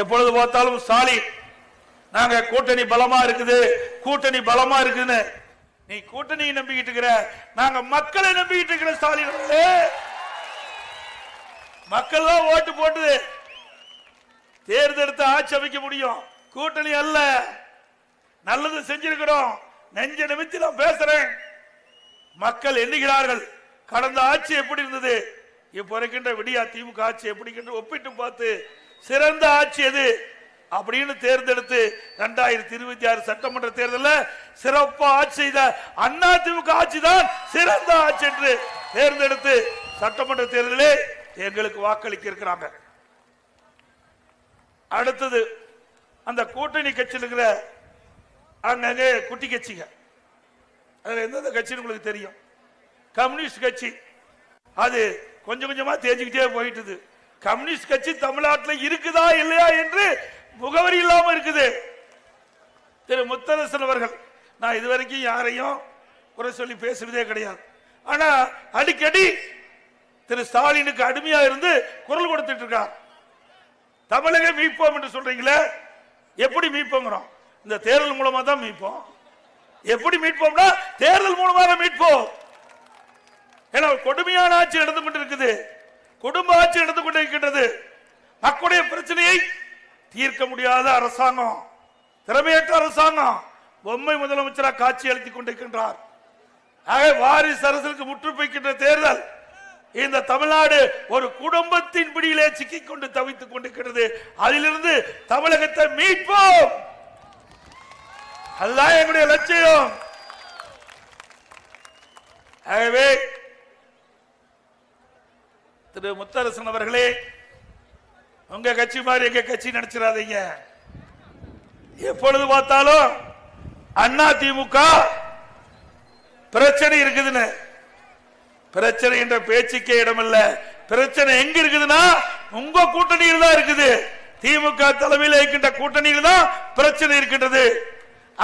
எப்பொழுது பார்த்தாலும் ஸ்டாலின் நாங்க கூட்டணி பலமா இருக்குது கூட்டணி பலமா இருக்குன்னு. நீ கூட்டணியை நம்பிக்கிட்டு இருக்கிற நாங்க மக்களை நம்பிக்கிட்டு இருக்கிற ஸ்டாலின் மக்கள் தான் ஓட்டு போட்டு தேர்ந்தெடுத்து ஆட்சி அமைக்க முடியும். கூட்டணி அல்ல. நல்லது செஞ்சிருக்கிறோம். நெஞ்ச நிமித்தி நான் பேசுறேன். மக்கள் எண்ணுகிறார்கள். கடந்த ஆட்சி எப்படி இருந்தது? இப்போ இருக்கின்ற விடியா திமுக ஆட்சி எப்படி ஒப்பிட்டு பார்த்து சிறந்த ஆட்சி எது அப்படின்னு தேர்ந்தெடுத்து ரெண்டாயிரத்தி இருபத்தி ஆறு சட்டமன்ற தேர்தலில் சிறப்பா ஆட்சி செய்த அண்ணா திமுக ஆட்சி தான் சிறந்த ஆட்சி என்று தேர்ந்தெடுத்து சட்டமன்ற தேர்தலில் எங்களுக்கு வாக்களிக்க இருக்கிறாங்க. அடுத்தது அந்த கூட்டணி கட்சியில் இருக்கிற அங்கங்கே குட்டி கட்சிங்க. அதில் எந்தெந்த கட்சின்னு உங்களுக்கு தெரியும்? கம்யூனிஸ்ட் கட்சி. அது கொஞ்சம் கொஞ்சமாக தெரிஞ்சுக்கிட்டே போயிட்டுது. கம்யூனிஸ்ட் கட்சி தமிழ்நாட்டில் இருக்குதா இல்லையா என்று முகவரி இல்லாம இருக்குது. திரு முத்தரசன் அவர்கள் நான் இதுவரைக்கும் யாரையும் குறை சொல்லி பேசுறதே கிடையாது. ஆனா அடிக்கடி திரு ஸ்டாலினுக்கு அடிமையா இருந்து குரல் கொடுத்துட்டு இருக்கார். தமிழக மீட்போம் என்று சொல்றீங்களே எப்படி மீட்போங்கிறோம்? இந்த தேர்தல் மூலமா தான் மீட்போம். எப்படி மீட்போம்னா தேர்தல் மூலமாக மீட்போம். ஏன்னா கொடுமையான ஆட்சி நடந்து கொண்டிருக்குது. குடும்ப ஆட்சி நடந்து கொண்டிருக்கின்றது. மக்களுடைய பிரச்சனையை தீர்க்க முடியாத அரசாங்கம் திறமையற்ற அரசாங்கம் பொம்மை முதலமைச்சராக காட்சி அளித்துக் கொண்டிருக்கின்றார். ஆக வாரிசு அரசுக்கு முற்றுப்பைக்கின்ற தேர்தல் இந்த தமிழ்நாடு ஒரு குடும்பத்தின் பிடியிலே சிக்கிக் கொண்டு தவித்துக் கொண்டிருக்கிறது. அதிலிருந்து தமிழகத்தை மீட்போம். அதுதான் எங்களுடைய லட்சியம். ஆகவே திரு முத்தரசன் அவர்களே உங்க கட்சி மாதிரி எங்க கட்சி நினைச்சிடாதீங்க. எப்பொழுது பார்த்தாலும் அண்ணா திமுக பிரச்சனை இருக்குதுன்னு. பிரச்சனை என்ற பேச்சுக்கே இடமில்ல. பிரச்சனை எங்க இருக்குதுன்னா உங்க கூட்டணியில் தான் இருக்குது. திமுக தலைமையில் இருக்கின்ற கூட்டணியில் தான் பிரச்சனை இருக்கின்றது.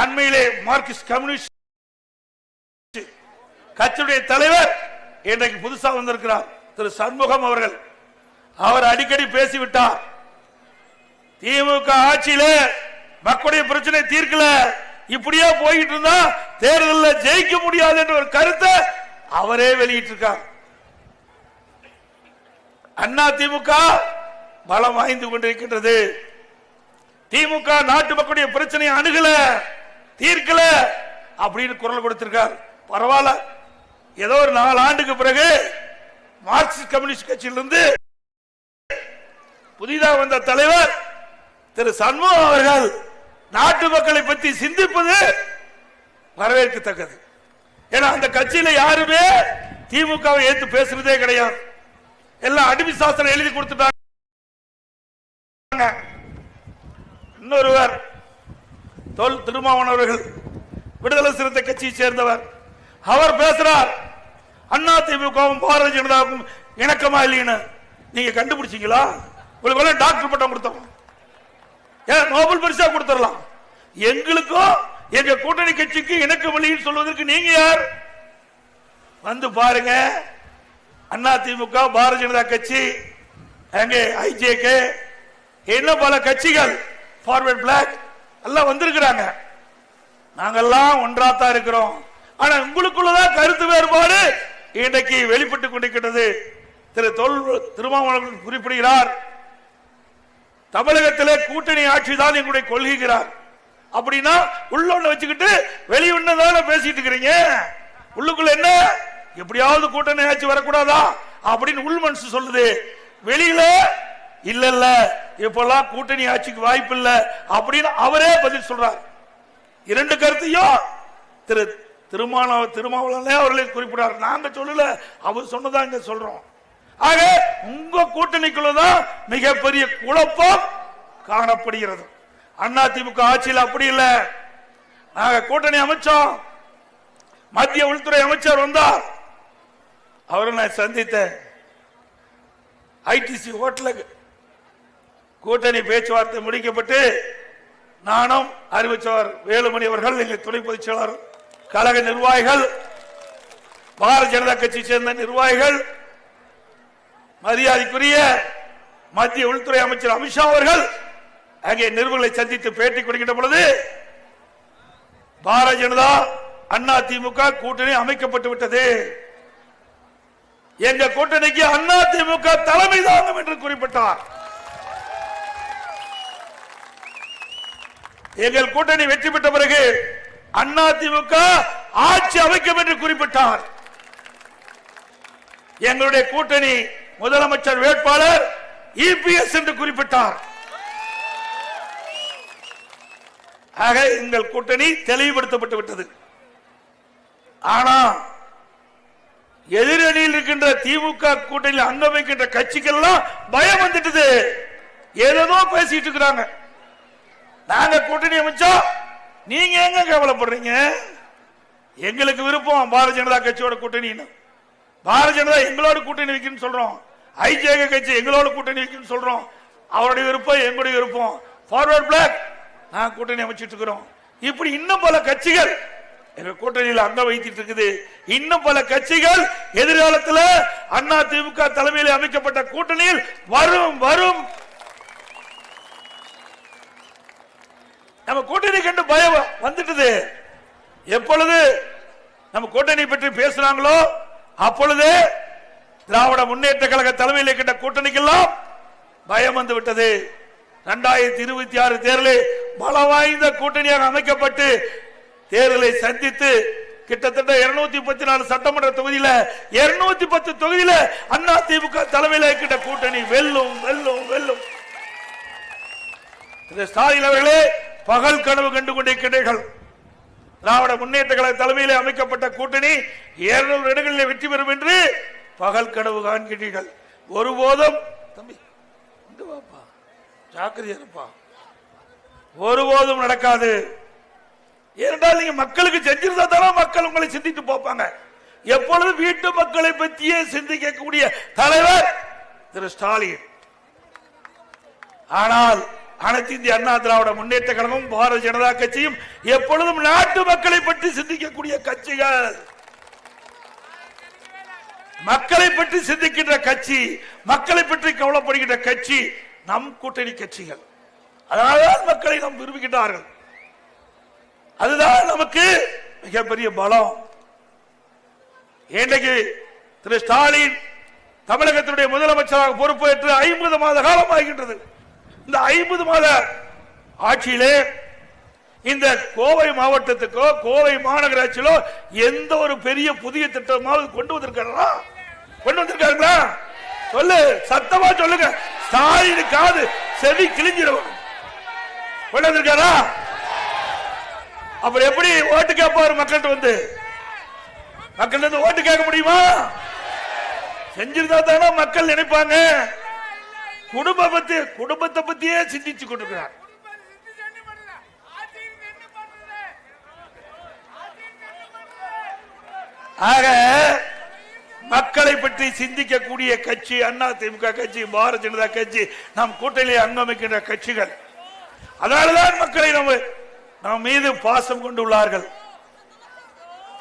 அண்மையிலே மார்க்சிஸ்ட் கம்யூனிஸ்ட் கட்சியுடைய தலைவர் இன்றைக்கு புதுசா வந்திருக்கிறார். திரு சண்முகம் அவர்கள். அவர் அடிக்கடி பேசிவிட்டார். திமுக ஆட்சியில மக்களுடைய பிரச்சனை தீர்க்கல. இப்படியே போயிட்டு இருந்தா தேர்தலில் ஜெயிக்க முடியாது என்ற ஒரு கருத்தை அவரே வெளியிட்டிருக்கார். அண்ணா திமுக பலம் வாய்ந்து கொண்டிருக்கின்றது. திமுக நாட்டு மக்களுடைய பிரச்சனையை அணுகல தீர்க்கல அப்படின்னு குரல் கொடுத்திருக்கார். பரவாயில்ல. ஏதோ ஒரு நாலு ஆண்டுக்கு பிறகு மார்க்சிஸ்ட் கம்யூனிஸ்ட் கட்சியிலிருந்து புதிதாக வந்த தலைவர் திரு சண்முகம் அவர்கள் நாட்டு மக்களை பற்றி சிந்திப்பது வரவேற்கத்தக்கது. ஏன்னா அந்த கட்சியில யாருமே திமுகவை ஏத்து பேசுறதே கிடையாது. எல்லாம் அடிமை சாஸ்திரம் எழுதி கொடுத்துட்டாங்க. இன்னொருவர் தொல் திருமாவன் அவர்கள் விடுதலை சிறுத்தை கட்சியை சேர்ந்தவர். அவர் பேசுறார் அண்ணா திமுகவும் பாரதிய ஜனதாவுக்கும் இணக்கமா இல்லைன்னு நீங்க கண்டுபிடிச்சீங்களா? உங்களுக்கு டாக்டர் பட்டம் கொடுத்தோம். ஏன் நோபல் பரிசா கொடுத்துடலாம். எங்களுக்கும் எங்க கூட்டணி கட்சிக்கு இணக்கம் இல்லைன்னு சொல்வதற்கு நீங்க யார்? வந்து பாருங்க. அண்ணா திமுக பாரதிய ஜனதா கட்சி அங்கே ஐஜேகே இன்னும் பல கட்சிகள் ஃபார்வர்ட் பிளாக் எல்லாம் வந்திருக்கிறாங்க. நாங்கெல்லாம் ஒன்றாத்தான் இருக்கிறோம். ஆனா உங்களுக்குள்ளதான் கருத்து வேறுபாடு. இன்றைக்கு வெளிப்பட்டுக் கொண்டிருக்கிறது திரு தொல் திருமாவளவன் குறிப்பிடுகிறார். தமிழகத்திலே கூட்டணி ஆட்சி தான் எங்களுடைய கொள்கைகிறார் அப்படின்னா உள்ள ஒண்ணு வச்சுக்கிட்டு வெளியுள்ளதான பேசிட்டு இருக்கிறீங்க? உள்ளுக்குள்ள என்ன? எப்படியாவது கூட்டணி ஆட்சி வரக்கூடாதா? அப்படின்னு உள் மனசு சொல்லுது. வெளியில இல்ல இல்ல இப்பெல்லாம் கூட்டணி ஆட்சிக்கு வாய்ப்பு இல்லை அப்படின்னு அவரே பதில் சொல்றார். இரண்டு கருத்தையும் திரு திருமான திருமாவளவனே அவர்களை குறிப்பிடார். நாங்க சொல்லல அவர் சொன்னதா இங்க சொல்றோம். ஆக உங்க கூட்டணிக்குள்ளதான் மிகப்பெரிய குழப்பம் காணப்படுகிறது. அண்ணா திமுக ஆட்சியில் அப்படி இல்லை. நாங்க கூட்டணி அமைச்சோம். மத்திய உள்துறை அமைச்சர் வந்தார். அவரை நான் சந்தித்தேன். ஐடிசி ஹோட்டலுக்கு கூட்டணி பேச்சுவார்த்தை முடிக்கப்பட்டு நானும் அறிவிச்சவர் வேலுமணி அவர்கள் எங்கள் துணை பொதுச் செயலாளர் கழக நிர்வாகிகள் பாரதிய ஜனதா கட்சியை சேர்ந்த நிர்வாகிகள் மரியாதைக்குரிய மத்திய உள்துறை அமைச்சர் அமித்ஷா அவர்கள் அங்கே நிருபர்களை சந்தித்து பேட்டி கொடுக்கின்ற பொழுது பாரதிய ஜனதா அண்ணா திமுக கூட்டணி அமைக்கப்பட்டு விட்டது. எங்க கூட்டணிக்கு அண்ணா திமுக தலைமை தாங்கும் என்று குறிப்பிட்டார். எங்கள் கூட்டணி வெற்றி பெற்ற பிறகு அண்ணா திமுக ஆட்சி அமைக்கும் என்று குறிப்பிட்டார். எங்களுடைய கூட்டணி முதலமைச்சர் வேட்பாளர் இபிஎஸ் என்று குறிப்பிட்டார். ஆக எங்கள் கூட்டணி தெளிவுபடுத்தப்பட்டு விட்டது. ஆனா எதிரணியில் இருக்கின்ற திமுக கூட்டணியில் அங்கம் வைக்கின்ற கட்சிக்கெல்லாம் பயம் வந்துட்டது. ஏதோ பேசிட்டு இருக்கிறாங்க. நாங்க கூட்டணி அமைச்சோம் நீங்க எங்க கவலைப்படுறீங்க? எங்களுக்கு விருப்பம் பாரதிய ஜனதா கட்சியோட கூட்டணின்னு. பாரதிய ஜனதா எங்களோட கூட்டணி வைக்கணும்னு சொல்றோம். ஐஜேக கட்சி எங்களோட கூட்டணி வைக்கணும்னு சொல்றோம். அவருடைய விருப்பம் எங்களுடைய விருப்பம். ஃபார்வர்ட் பிளாக் நான் கூட்டணி அமைச்சிட்டு இருக்கிறோம். இப்படி இன்னும் பல கட்சிகள் எங்க கூட்டணியில் அங்க வைத்துட்டு இருக்குது. இன்னும் பல கட்சிகள் எதிர்காலத்தில் அண்ணா திமுக தலைமையில் அமைக்கப்பட்ட கூட்டணியில் வரும் வரும். நம்ம கூட்டணி கண்டு பயம் வந்துட்டது. எப்பொழுது நம்ம கூட்டணி பற்றி பேசுறாங்களோ அப்பொழுது திராவிட முன்னேற்ற கழக தலைமையில் இருக்கின்ற கூட்டணிக்கெல்லாம் பயம் வந்து விட்டது இரண்டாயிரத்தி இருபத்தி ஆறு தேர்தலில் பல வாய்ந்த கூட்டணியாக அமைக்கப்பட்டு தேர்தலை சந்தித்து கிட்டத்தட்ட இருநூத்தி முப்பத்தி நாலு சட்டமன்ற தொகுதியில இருநூத்தி பத்து தொகுதியில அண்ணா திமுக தலைமையில் இருக்கின்ற கூட்டணி வெல்லும் வெல்லும் வெல்லும். ஸ்டாலின் அவர்களே பகல் கனவு கண்டு கொண்டிருக்கிறீர்கள் திராவிட முன்னேற்ற கழக தலைமையில் அமைக்கப்பட்ட கூட்டணி இருநூறு இடங்களில் வெற்றி பெறும் என்று பகல் கனவு காண்கிறீர்கள். ஒருபோதும் தம்பி இங்க வாப்பா. ஜாக்கிரதையா இருப்பா. ஒருபோதும் நடக்காது. ஏனென்றால் நீங்க மக்களுக்கு செஞ்சிருந்தா தானே மக்கள் உங்களை சிந்தித்து போப்பாங்க எப்பொழுது வீட்டு மக்களை பற்றியே சிந்திக்கக்கூடிய தலைவர் திரு ஸ்டாலின். ஆனால் அனைத்து இந்திய அண்ணா திராவிட முன்னேற்ற கழகம் பாரதிய ஜனதா கட்சியும் எப்பொழுதும் நாட்டு மக்களை பற்றி சிந்திக்கக்கூடிய கட்சிகள். மக்களை பற்றி சிந்திக்கின்ற கட்சி மக்களை பற்றி கவலைப்படுகின்ற கட்சி நம் கூட்டணி கட்சிகள். அதனால்தான் மக்களை நாம் விரும்புகின்றார்கள். அதுதான் நமக்கு மிகப்பெரிய பலம். இன்றைக்கு திரு ஸ்டாலின் தமிழகத்தினுடைய முதலமைச்சராக பொறுப்பேற்று ஐம்பது மாத காலம் ஆகின்றது. இந்த ஐம்பது மாத ஆட்சியிலே இந்த கோவை மாவட்டத்துக்கோ கோவை மாநகராட்சியிலோ எந்த ஒரு பெரிய புதிய திட்டமாவது கொண்டு வந்திருக்காரா? கொண்டு வந்திருக்காங்களா சொல்லு சத்தமா சொல்லுங்க. ஸ்டாலின் காது செவி கிழிஞ்சிடும். கொண்டு வந்திருக்காரா? அப்புறம் எப்படி ஓட்டு கேட்பாரு மக்கள்கிட்ட வந்து? மக்கள் வந்து ஓட்டு கேட்க முடியுமா? செஞ்சிருந்தா தானே மக்கள் நினைப்பாங்க. குடும்ப பத்தி குடும்பத்தை பத்தியே சிந்திச்சு கொண்டிருக்கிறார். ஆக மக்களை பற்றி சிந்திக்கக்கூடிய கட்சி அண்ணா திமுக கட்சி பாரதிய ஜனதா கட்சி நம் கூட்டணியை அங்கமைக்கின்ற கட்சிகள். அதனாலதான் மக்களை நம்ம நம் மீது பாசம் கொண்டுள்ளார்கள்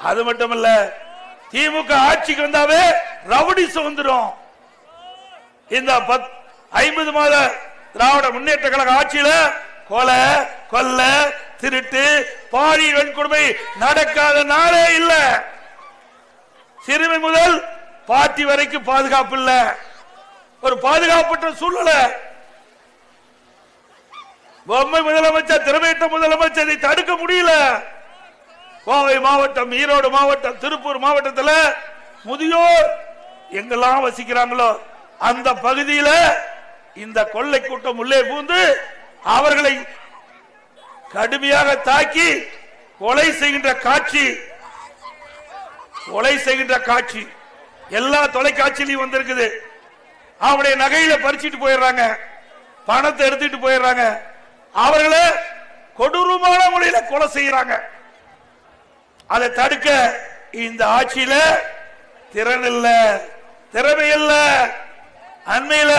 அது மட்டுமல்ல திமுக ஆட்சிக்கு வந்தாவே ரவுடி சுதந்திரம் இந்த பத் ஐம்பது மாத திராவிட முன்னேற்ற கழக ஆட்சியில கொலை கொல்ல திருட்டு பாலியல் வன்கொடுமை நடக்காத நாளே இல்ல. சிறுமி முதல் பாட்டி வரைக்கும் பாதுகாப்பு இல்ல. ஒரு பாதுகாப்பற்ற சூழ்நிலை. பொம்மை முதலமைச்சர் திறமையற்ற முதலமைச்சர் இதை தடுக்க முடியல. கோவை மாவட்டம் ஈரோடு மாவட்டம் திருப்பூர் மாவட்டத்தில் முதியோர் எங்கெல்லாம் வசிக்கிறாங்களோ அந்த பகுதியில இந்த கொள்ளை கூட்டம் உள்ளே பூந்து அவர்களை கடுமையாக தாக்கி கொலை செய்கின்ற காட்சி கொலை செய்கின்ற காட்சி. எல்லா தொலைக்காட்சியிலையும் வந்திருக்குது. அவருடைய நகையில பறிச்சிட்டு போயிடுறாங்க. பணத்தை எடுத்துட்டு போயிடுறாங்க. அவர்களை கொடூரமான முறையில கொலை செய்யறாங்க. அதை தடுக்க இந்த ஆட்சியில திறன் இல்ல திறமை இல்ல அண்மையில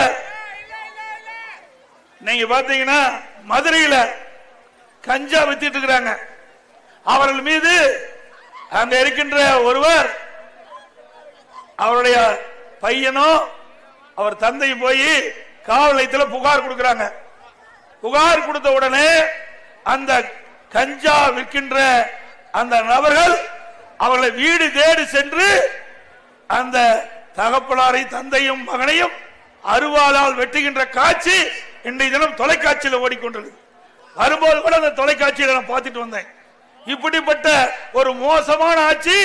நீங்க பாத்தீங்கன்னா மதுரையில கஞ்சா வித்திட்டு இருக்கிறாங்க. அவர்கள் மீது அங்க இருக்கின்ற ஒருவர் அவருடைய பையனும் அவர் தந்தை போய் காவல் நிலையத்தில் புகார் கொடுக்கிறாங்க. புகார் கொடுத்த உடனே அந்த கஞ்சா விற்கின்ற அந்த நபர்கள் அவர்களை வீடு தேடி சென்று அந்த தகப்பனாரை தந்தையும் மகனையும் அருவாளால் வெட்டுகின்ற காட்சி இன்றைய தினம் தொலைக்காட்சியில் ஓடிக்கொண்டிருக்கு. வரும்போது கூட அந்த தொலைக்காட்சியில் நான் பார்த்துட்டு வந்தேன். இப்படிப்பட்ட ஒரு மோசமான ஆட்சி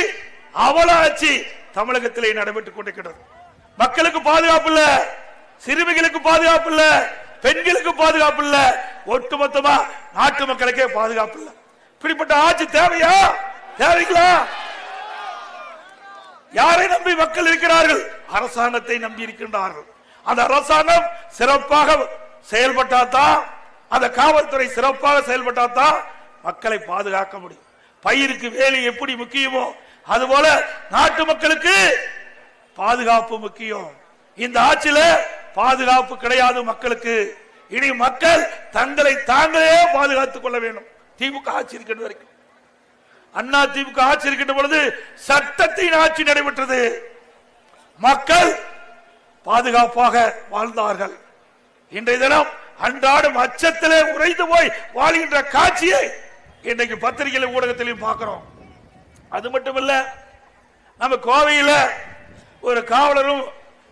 அவல ஆட்சி தமிழகத்திலே நடைபெற்றுக் கொண்டிருக்கிறது. மக்களுக்கு பாதுகாப்பு இல்ல சிறுமிகளுக்கு பாதுகாப்பு இல்ல பெண்களுக்கு பாதுகாப்பு இல்ல ஒட்டுமொத்தமா நாட்டு மக்களுக்கே பாதுகாப்பு இல்ல. இப்படிப்பட்ட ஆட்சி தேவையா? தேவைங்களா? யாரை நம்பி மக்கள் இருக்கிறார்கள்? அரசாங்கத்தை நம்பி இருக்கின்றார்கள். அந்த அரசாங்கம் சிறப்பாக செயல்பட்டாதான் அந்த காவல்துறை சிறப்பாக செயல்பட்டாதான் மக்களை பாதுகாக்க முடியும். பயிருக்கு வேலை எப்படி முக்கியமோ அதுபோல நாட்டு மக்களுக்கு பாதுகாப்பு முக்கியம். இந்த ஆட்சியில பாதுகாப்பு கிடையாது மக்களுக்கு. இனி மக்கள் தங்களை தாங்களே பாதுகாத்துக் கொள்ள வேண்டும். திமுக ஆட்சி இருக்கின்ற வரைக்கும். அண்ணா திமுக ஆட்சி இருக்கின்ற பொழுது சட்டத்தின் ஆட்சி நடைபெற்றது. மக்கள் பாதுகாப்பாக வாழ்ந்தார்கள். இன்றைய தினம் அன்றாடம் அச்சத்திலே உறைந்து போய் வாழ்கின்ற காட்சியை இன்றைக்கு பத்திரிகை ஊடகத்திலையும் பார்க்கிறோம். அது மட்டுமல்ல நம்ம கோவையில ஒரு காவலரும்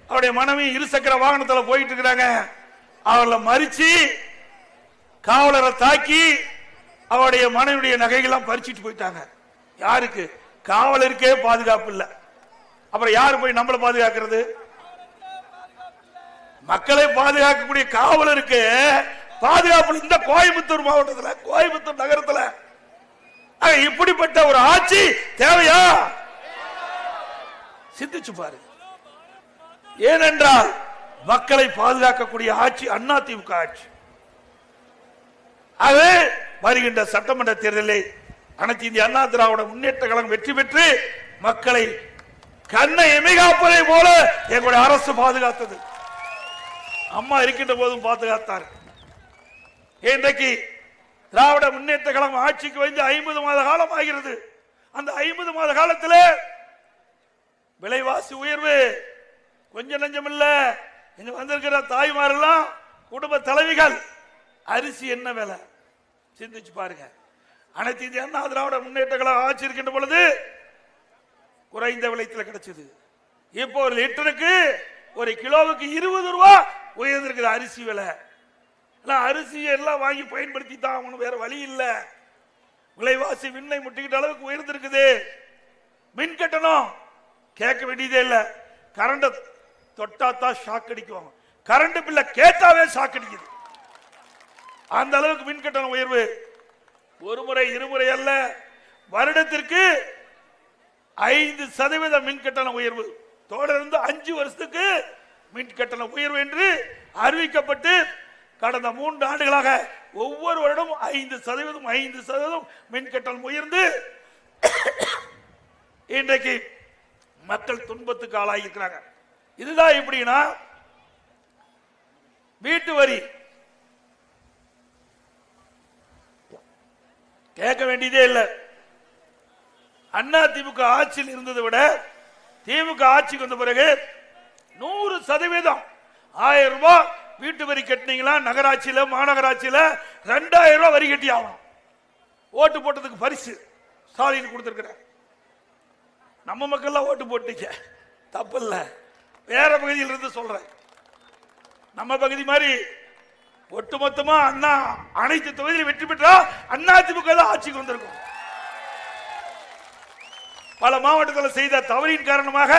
அவருடைய மனைவி இருசக்கர வாகனத்தில் போயிட்டு இருக்கிறாங்க அவளை மறிச்சு காவலரை தாக்கி அவருடைய மனைவியுடைய நகைகள்லாம் பறிச்சிட்டு போயிட்டாங்க. யாருக்கு? காவலருக்கே பாதுகாப்பு இல்லை. அப்புறம் யார் போய் நம்மளை பாதுகாக்கிறது? மக்களை பாதுகாக்கக்கூடிய காவலருக்கு பாதுகாப்பு இந்த கோயம்புத்தூர் மாவட்டத்தில் கோயம்புத்தூர் நகரத்தில். இப்படிப்பட்ட ஒரு ஆட்சி தேவையா? சிந்திச்சு பாரு. ஏனென்றால் மக்களை பாதுகாக்கக்கூடிய ஆட்சி அண்ணா திமுக ஆட்சி. அது வருகின்ற சட்டமன்ற தேர்தலில் அனைத்து இந்திய அண்ணா திராவிட முன்னேற்ற கழகம் வெற்றி பெற்று மக்களை கண்ணை எமிகாப்பதை போல எங்களுடைய அரசு பாதுகாத்தது. அம்மா இருக்கின்ற போதும் பாதுகாத்தார். இன்றைக்கு திராவிட முன்னேற்ற கழகம் ஆட்சிக்கு வந்து ஐம்பது மாத காலம் ஆகிறது அந்த ஐம்பது மாத காலத்தில் விலைவாசி உயர்வு கொஞ்சம் நஞ்சம் இல்ல இங்க வந்திருக்கிற தாய்மாரெல்லாம் குடும்ப தலைவிகள் அரிசி என்ன விலை? சிந்திச்சு பாருங்க. அனைத்து இந்திய அண்ணா திராவிட முன்னேற்ற கழகம் ஆட்சி இருக்கின்ற பொழுது குறைந்த விலைத்தில் கிடைச்சது. இப்போ ஒரு லிட்டருக்கு ஒரு கிலோவுக்கு இருபது ரூபா உயர்ந்திருக்குது அரிசி விலை. எல்லாம் அரிசியை எல்லாம் வாங்கி பயன்படுத்தி தான் ஆகணும் வேற வழி இல்லை. விலைவாசி விண்ணை முட்டிக்கிட்ட அளவுக்கு உயர்ந்திருக்குது. மின் கட்டணம் கேட்க வேண்டியதே இல்ல. கரண்ட தொட்டா தான் ஷாக் அடிக்கும். கரண்ட் பில்ல கேட்டாவே ஷாக் அடிக்குது. அந்த அளவுக்கு மின் கட்டண உயர்வு. ஒரு முறை இருமுறை அல்ல. வருடத்திற்கு ஐந்து சதவீத மின் கட்டண உயர்வு. தொடர்ந்து அஞ்சு வருஷத்துக்கு மின் கட்டண உயர்வு என்று அறிவிக்கப்பட்டு கடந்த மூன்று ஆண்டுகளாக ஒவ்வொரு வருடம் ஐந்து சதவீதம் ஐந்து சதவீதம் மின்கட்டணம் உயர்ந்து இன்றைக்கு மக்கள் துன்பத்துக்கு ஆளாகி இருக்கிறாங்க இதுதான் எப்படின்னா வீட்டு வரி. கேட்க வேண்டியதே இல்லை. அண்ணா திமுக ஆட்சியில் இருந்ததை விட திமுக ஆட்சிக்கு வந்த பிறகு நூறு சதவீதம் ஆயிரம் ரூபாய் வீட்டு வரி கட்டினீங்களா? நகராட்சியில மாநகராட்சியில ரெண்டாயிரம் ரூபாய் வரி கட்டி ஆகணும். ஓட்டு போட்டதுக்கு பரிசு ஸ்டாலின் கொடுத்துருக்குறேன் நம்ம மக்கள்லாம் ஓட்டு போட்டீங்க. தப்பு இல்லை. வேற பகுதியில் இருந்து சொல்றேன். நம்ம பகுதி மாதிரி ஒட்டுமொத்தமா அண்ணா அனைத்து தொகுதியிலும் வெற்றி பெற்றா அண்ணா திமுக தான் ஆட்சிக்கு வந்திருக்கும். பல மாவட்டத்தில் செய்த தவறின் காரணமாக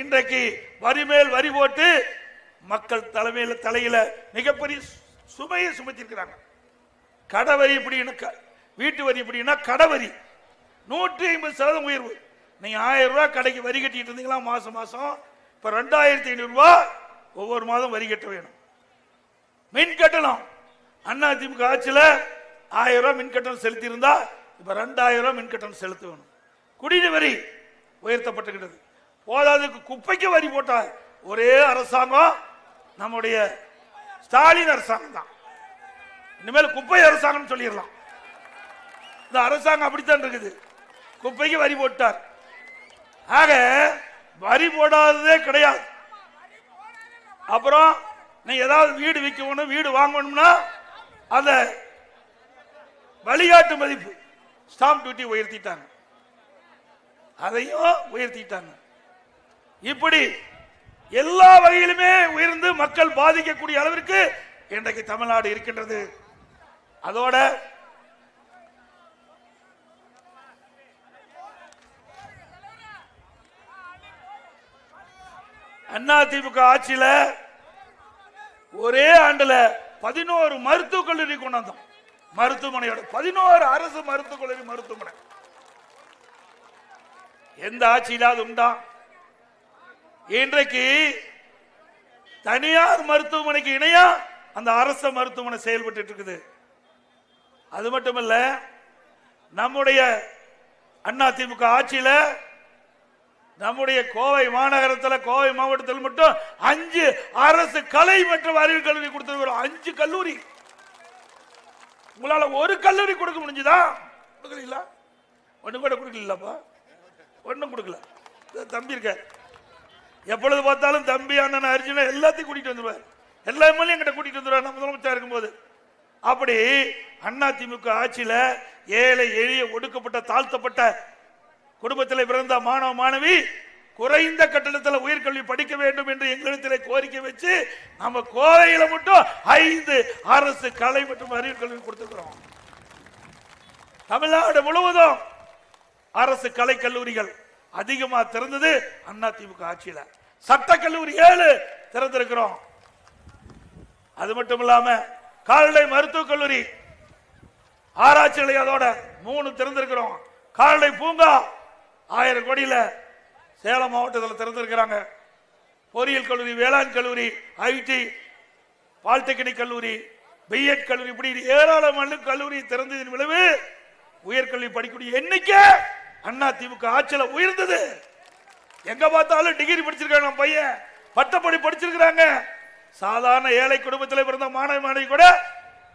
இன்றைக்கு வரி மேல் வரி போட்டு மக்கள் தலைமையில தலையில மிகப்பெரிய சுமையை சுமத்திருக்கிறாங்க. கடவரி எப்படின்னா க- வீட்டு வரி எப்படின்னா கடவரி நூற்றி ஐம்பது சதவீதம் உயர்வு. நீங்க ஆயிரம் ரூபாய் கடைக்கு வரி கட்டிட்டு இருந்தீங்களா மாசம் மாசம்? இப்ப ரெண்டாயிரத்தி ஐநூறு ஒவ்வொரு மாதம் வரி கட்ட வேணும். மின் கட்டணம். அண்ணா திமுக ஆட்சியில் ஆயிரம் ரூபாய் மின் கட்டணம் செலுத்தி இருந்தா இப்ப ரெண்டாயிரம் ரூபாய் மின் கட்டணம் செலுத்த வேணும். குடிநீர் வரி உயர்த்தப்பட்டுக்கிட்டது போதாதுக்கு குப்பைக்கு வரி போட்டால் ஒரே அரசாங்கம் நம்முடைய ஸ்டாலின் அரசாங்கம் தான். இனிமேல் குப்பை அரசாங்கம் சொல்லிடலாம். இந்த அரசாங்கம் அப்படித்தான் இருக்குது. குப்பைக்கு வரி போட்டார். ஆக வரி போடாததே கிடையாது. அப்புறம் நீ ஏதாவது வீடு விற்கணும் வீடு வாங்கணும்னா அந்த வழிகாட்டு மதிப்பு ஸ்டாம்ப் டியூட்டி உயர்த்திட்டாங்க. அதையும் உயர்த்திட்டாங்க. இப்படி எல்லா வகையிலுமே உயர்ந்து மக்கள் பாதிக்கக்கூடிய அளவிற்கு இன்றைக்கு தமிழ்நாடு இருக்கின்றது. அதோட அண்ணா திமுக ஆட்சியில ஒரே ஆண்டுல பதினோரு மருத்துவக் கல்லூரி கொண்டு வந்தோம் மருத்துவமனையோட பதினோரு அரசு மருத்துவக் கல்லூரி மருத்துவமனை. எந்த ஆட்சியிலாவது உண்டான் இன்றைக்கு தனியார் மருத்துவமனைக்கு இணையா அந்த அரசு மருத்துவமனை செயல்பட்டு இருக்குது. அது மட்டுமல்ல நம்முடைய அண்ணா திமுக ஆட்சியில் நம்முடைய கோவை மாநகரத்தில் கோவை மாவட்டத்தில் மட்டும் அஞ்சு அரசு கலை மற்றும் அறிவியல் கல்லூரி கொடுத்திருக்கிறோம் அஞ்சு கல்லூரி. உங்களால் ஒரு கல்லூரி கொடுக்க முடிஞ்சுதா? கொடுக்கலீங்களா ஒன்றும் கூட கொடுக்கலப்பா ஒன்றும் கொடுக்கல. தம்பி இருக்கேன் எப்பொழுது பார்த்தாலும் தம்பி அண்ணன் அர்ஜுன எல்லாத்தையும் கூட்டிட்டு வந்துருவார். எல்லா எம்எல்ஏ எங்கிட்ட கூட்டிட்டு வந்துருவார். நம்ம முதலமைச்சர் இருக்கும்போது. அப்படி அண்ணா திமுக ஆட்சியில ஏழை எளிய ஒடுக்கப்பட்ட தாழ்த்தப்பட்ட குடும்பத்தில் பிறந்த மாணவ மாணவி குறைந்த கட்டணத்தில் உயர்கல்வி படிக்க வேண்டும் என்று எங்களிடத்தில் கோரிக்கை வச்சு நம்ம கோவையில மட்டும் ஐந்து அரசு கலை மற்றும் அறிவியல் கல்வி கொடுத்துக்கிறோம் தமிழ்நாடு முழுவதும் அரசு கலை கல்லூரிகள் அதிகமா திறந்தது அண்ணா திமுக ஆட்சியில. சட்ட கல்லூரி ஏழு திறந்திருக்கிறோம். அது மட்டும் இல்லாம கால்நடை மருத்துவக் கல்லூரி ஆராய்ச்சி நிலையத்தோட மூணு திறந்திருக்கிறோம். கால்நடை பூங்கா ஆயிரம் கோடியில சேலம் மாவட்டத்தில் திறந்திருக்கிறாங்க. பொறியியல் கல்லூரி வேளாண் கல்லூரி ஐடி பாலிடெக்னிக் கல்லூரி பிஎட் கல்லூரி இப்படி ஏராளமான கல்லூரி திறந்ததின் விளைவு உயர்கல்வி படிக்கக்கூடிய எண்ணிக்கை அண்ணா திமுக ஆட்சியில உயர்ந்தது. எங்க பார்த்தாலும் டிகிரி படிச்சிருக்காங்க பையன். பட்டப்படி படிச்சிருக்கிறாங்க. சாதாரண ஏழை குடும்பத்தில் பிறந்த மாணவ மாணவி கூட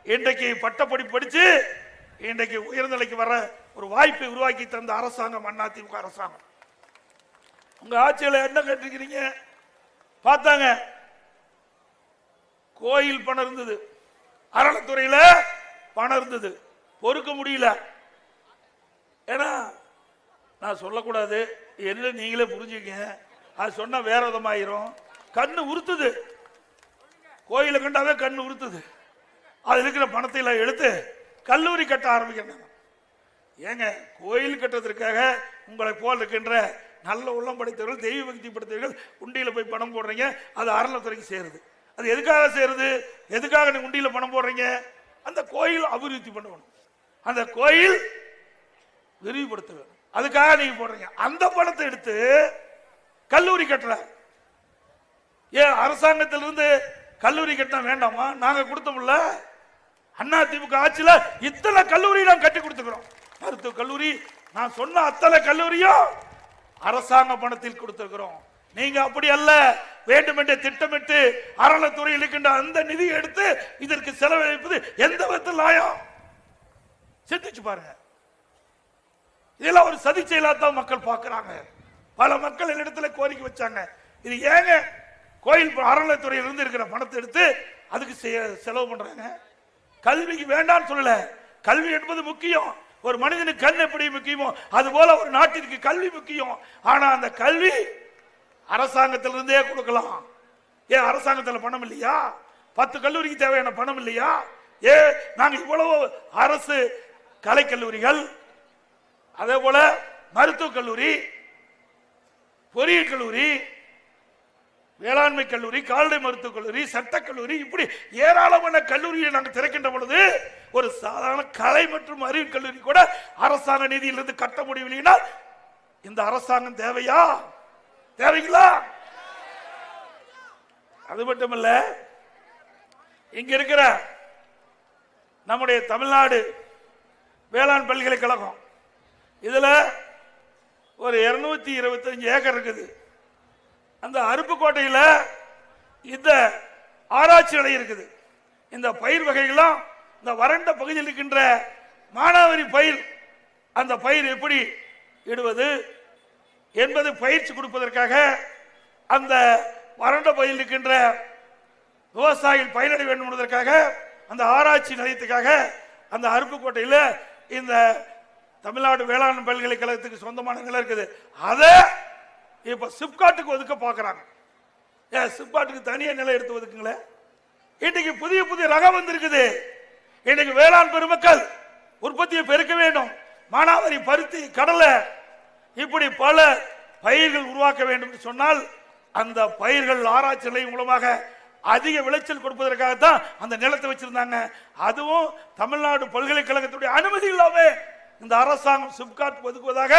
இன்றைக்கு பட்டப்படி படிச்சு இன்றைக்கு உயர்நிலைக்கு வர ஒரு வாய்ப்பை உருவாக்கி தந்த அரசாங்கம் அண்ணா திமுக அரசாங்கம். உங்க ஆட்சியில் என்ன கேட்டிருக்கிறீங்க? பார்த்தாங்க. கோயில் பணம் இருந்தது. அறநிலைத்துறையில பணம் இருந்தது. பொறுக்க முடியல. ஏன்னா நான் சொல்லக்கூடாது. என்ன நீங்களே புரிஞ்சுக்கங்க. அது சொன்னா வேற விதமாயிரும். கண்ணு உறுத்துது. கோயிலை கண்டாவே கண்ணு உறுத்துது. அது இருக்கிற பணத்தை எல்லாம் எடுத்து கல்லூரி கட்ட ஆரம்பிக்கணும் ஏங்க கோயில் கட்டுறதுக்காக உங்களை போல் இருக்கின்ற நல்ல உள்ளம் படைத்தவர்கள் தெய்வ பக்தி படைத்தவர்கள் உண்டியில் போய் பணம் போடுறீங்க. அது அறநிலத்துறைக்கு சேருது. அது எதுக்காக சேருது? எதுக்காக நீங்கள் உண்டியில் பணம் போடுறீங்க? அந்த கோயில் அபிவிருத்தி பண்ணணும். அந்த கோயில் விரிவுபடுத்த வேணும் அதுக்காக நீங்க போடுறீங்க. அந்த பணத்தை எடுத்து கல்லூரி கட்டல. ஏன் அரசாங்கத்திலிருந்து கல்லூரி கட்டினா வேண்டாமா? நாங்க கொடுத்தோம்ல அண்ணா திமுக ஆட்சியில இத்தனை கல்லூரி நான் கட்டி கொடுத்துக்கிறோம். மருத்துவ கல்லூரி நான் சொன்ன அத்தனை கல்லூரியும் அரசாங்க பணத்தில் கொடுத்திருக்கிறோம் நீங்க அப்படி அல்ல. வேண்டுமென்றே திட்டமிட்டு அறநிலைத்துறையில் இருக்கின்ற அந்த நிதியை எடுத்து இதற்கு செலவழிப்பது எந்த விதத்தில் நியாயம்? சிந்திச்சு பாருங்க. இதெல்லாம் ஒரு சதி செயலாத்தான் மக்கள் பார்க்குறாங்க. பல மக்கள் என்னிடத்துல கோரிக்கை வச்சாங்க. இது ஏங்க கோயில் அறநிலைத்துறையில இருந்து இருக்கிற பணத்தை எடுத்து அதுக்கு செ- செலவு பண்றாங்க? கல்விக்கு வேண்டாம்னு சொல்லல. கல்வி என்பது முக்கியம். ஒரு மனிதனுக்கு கண் எப்படி முக்கியமோ அது போல ஒரு நாட்டிற்கு கல்வி முக்கியம். ஆனா அந்த கல்வி அரசாங்கத்திலிருந்தே கொடுக்கலாம். ஏன் அரசாங்கத்தில் பணம் இல்லையா? பத்து கல்லூரிக்கு தேவையான பணம் இல்லையா? ஏ நாங்கள் இவ்வளவு அரசு கலைக்கல்லூரிகள் அதே போல மருத்துவக் கல்லூரி பொறியியல் கல்லூரி வேளாண்மை கல்லூரி கால்நடை மருத்துவக் கல்லூரி சட்டக் கல்லூரி இப்படி ஏராளமான கல்லூரியை நாங்கள் திறக்கின்ற பொழுது ஒரு சாதாரண கலை மற்றும் அறிவியல் கல்லூரி கூட அரசாங்க நிதியிலிருந்து கட்ட முடியவில்லைன்னா இந்த அரசாங்கம் தேவையா? தேவைங்களா? அது மட்டுமல்ல இங்க இருக்கிற நம்முடைய தமிழ்நாடு வேளாண் பல்கலைக்கழகம் இதுல ஒரு இருநூத்தி இருபத்தஞ்சு ஏக்கர் இருக்குது. அந்த அருப்புக்கோட்டையில் இந்த ஆராய்ச்சி நிலையம் இருக்குது. இந்த பயிர் வகைகளும் இந்த வறண்ட பகுதியில் இருக்கின்ற மானாவாரி பயிர் அந்த பயிர் எப்படி இடுவது என்பது பயிற்சி கொடுப்பதற்காக அந்த வறண்ட பகுதியில் இருக்கின்ற விவசாயிகள் பயனடைய வேண்டும் என்பதற்காக அந்த ஆராய்ச்சி நிலையத்துக்காக அந்த அருப்புக்கோட்டையில் இந்த தமிழ்நாடு வேளாண் பல்கலைக்கழகத்துக்கு சொந்தமான நிலம் இருக்குது. அதை இப்ப சிப்காட்டுக்கு ஒதுக்க பார்க்குறாங்க ஏன் சிப்காட்டுக்கு தனியாக நிலம் எடுத்து ஒதுக்குங்களேன் இன்னைக்கு புதிய புதிய ரகம் வந்திருக்குது. இன்னைக்கு வேளாண் பெருமக்கள் உற்பத்தியை பெருக்க வேண்டும். மானாவாரி பருத்தி கடலை இப்படி பல பயிர்கள் உருவாக்க வேண்டும் என்று சொன்னால் அந்த பயிர்கள் ஆராய்ச்சி நிலையம் மூலமாக அதிக விளைச்சல் கொடுப்பதற்காகத்தான் அந்த நிலத்தை வச்சிருந்தாங்க. அதுவும் தமிழ்நாடு பல்கலைக்கழகத்துடைய அனுமதி இல்லாமல் இந்த அரசாங்கம் சிப்காட் ஒதுக்குவதாக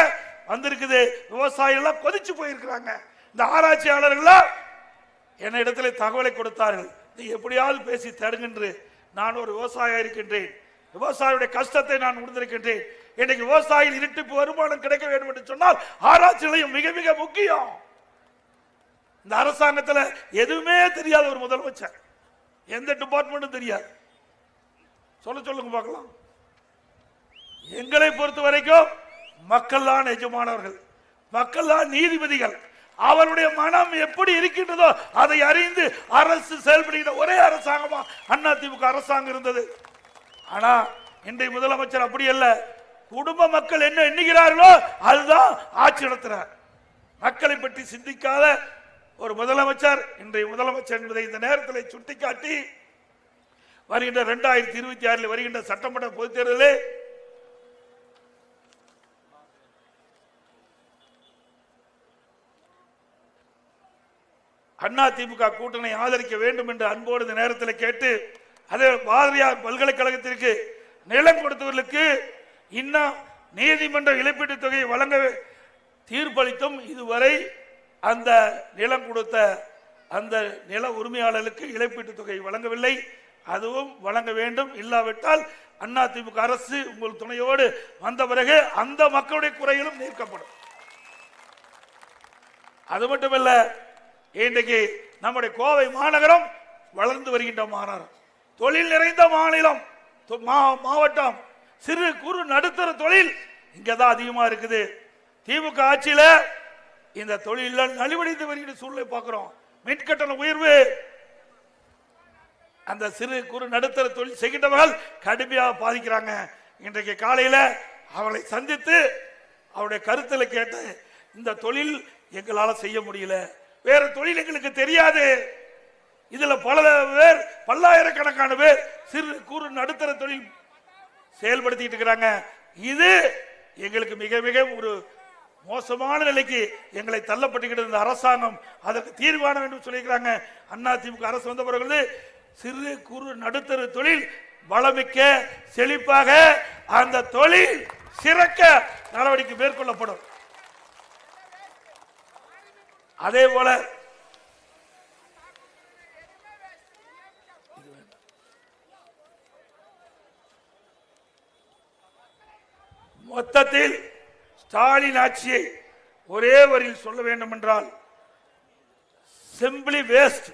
வந்திருக்குது. விவசாயிகள்லாம் கொதிச்சு போயிருக்கிறாங்க. இந்த ஆராய்ச்சியாளர்கள்லாம் என்ன இடத்துல தகவலை கொடுத்தார்கள். நீ எப்படியாவது பேசி தருகின்று நான் ஒரு விவசாயம் இருக்கின்றேன். விவசாயியுடைய கஷ்டத்தை நான் உணர்ந்திருக்கின்றேன். இன்னைக்கு விவசாயிகள் இருட்டுக்கு வருமானம் கிடைக்க வேண்டும் என்று சொன்னால் ஆராய்ச்சி நிலையம் மிக மிக முக்கியம். இந்த அரசாங்கத்தில் எதுவுமே தெரியாத ஒரு முதலமைச்சர். எந்த டிபார்ட்மெண்ட்டும் தெரியாது. சொல்ல சொல்லுங்க பார்க்கலாம். எங்களை பொறுத்த வரைக்கும் மக்கள் தான் எஜமானவர்கள் மக்கள் தான் நீதிபதிகள். அவருடைய மனம் எப்படி இருக்கின்றதோ அதை அறிந்து அரசு செயல்படுகிற ஒரே அரசாங்கமா அண்ணா திமுக அரசாங்கம் இருந்தது. ஆனா இன்றைய முதலமைச்சர் அப்படி அல்ல. குடும்ப மக்கள் என்ன எண்ணுகிறார்களோ அதுதான் ஆட்சி நடத்துறார். மக்களை பற்றி சிந்திக்காத ஒரு முதலமைச்சர் இன்றைய முதலமைச்சர் என்பதை இந்த நேரத்தில் சுட்டிக்காட்டி வருகின்ற இரண்டாயிரத்தி இருபத்தி ஆறில் வருகின்ற சட்டமன்ற பொதுத் தேர்தலில் அண்ணா திமுக கூட்டணி ஆதரிக்க வேண்டும் என்று அன்போடு இந்த நேரத்தில் கேட்டு அதே பாரதியார் பல்கலைக்கழகத்திற்கு நிலம் கொடுத்தவர்களுக்கு இன்னும் நீதிமன்ற இழப்பீட்டுத் தொகையை வழங்க தீர்ப்பளித்தும் இதுவரை அந்த நிலம் கொடுத்த அந்த நில உரிமையாளர்களுக்கு இழப்பீட்டுத் தொகை வழங்கவில்லை. அதுவும் வழங்க வேண்டும். இல்லாவிட்டால் அண்ணா திமுக அரசு உங்கள் துணையோடு வந்த பிறகு அந்த மக்களுடைய குறைகளும் நீக்கப்படும் அது மட்டுமல்ல இன்றைக்கு நம்முடைய கோவை மாநகரம் வளர்ந்து வருகின்ற மாநகரம். தொழில் நிறைந்த மாநிலம். தொ- மா- மாவட்டம். சிறு குறு நடுத்தர தொழில் இங்கே தான் அதிகமாக இருக்குது. திமுக ஆட்சியில் இந்த தொழில நலிவடைந்து வருகின்ற சூழ்நிலை பார்க்குறோம். மின்கட்டண உயர்வு. அந்த சிறு குறு நடுத்தர தொழில் செய்கின்றவர்கள் கடுமையாக பாதிக்கிறாங்க. இன்றைக்கு காலையில் அவளை சந்தித்து அவருடைய கருத்தில் கேட்டு இந்த தொழில் எங்களால் செய்ய முடியல. வேற தொழில் எங்களுக்கு தெரியாது. இதுல பல பேர் பல்லாயிரக்கணக்கான பேர் சிறு குறு நடுத்தர தொழில் செயல்படுத்திட்டு இருக்கிறாங்க. இது எங்களுக்கு மிக மிக ஒரு மோசமான நிலைக்கு எங்களை தள்ளப்பட்டுக்கிட்டு இருந்த அரசாங்கம் அதற்கு தீர்வான வேண்டும் சொல்லியிருக்கிறாங்க. அண்ணா திமுக அரசு வந்த பிறகு சிறு குறு நடுத்தர தொழில் வளமிக்க செழிப்பாக அந்த தொழில் சிறக்க நடவடிக்கை மேற்கொள்ளப்படும். அதே போல மொத்தத்தில் ஸ்டாலின் ஆட்சியை ஒரே வரியில் சொல்ல வேண்டும் என்றால் சிம்பிளி வேஸ்ட்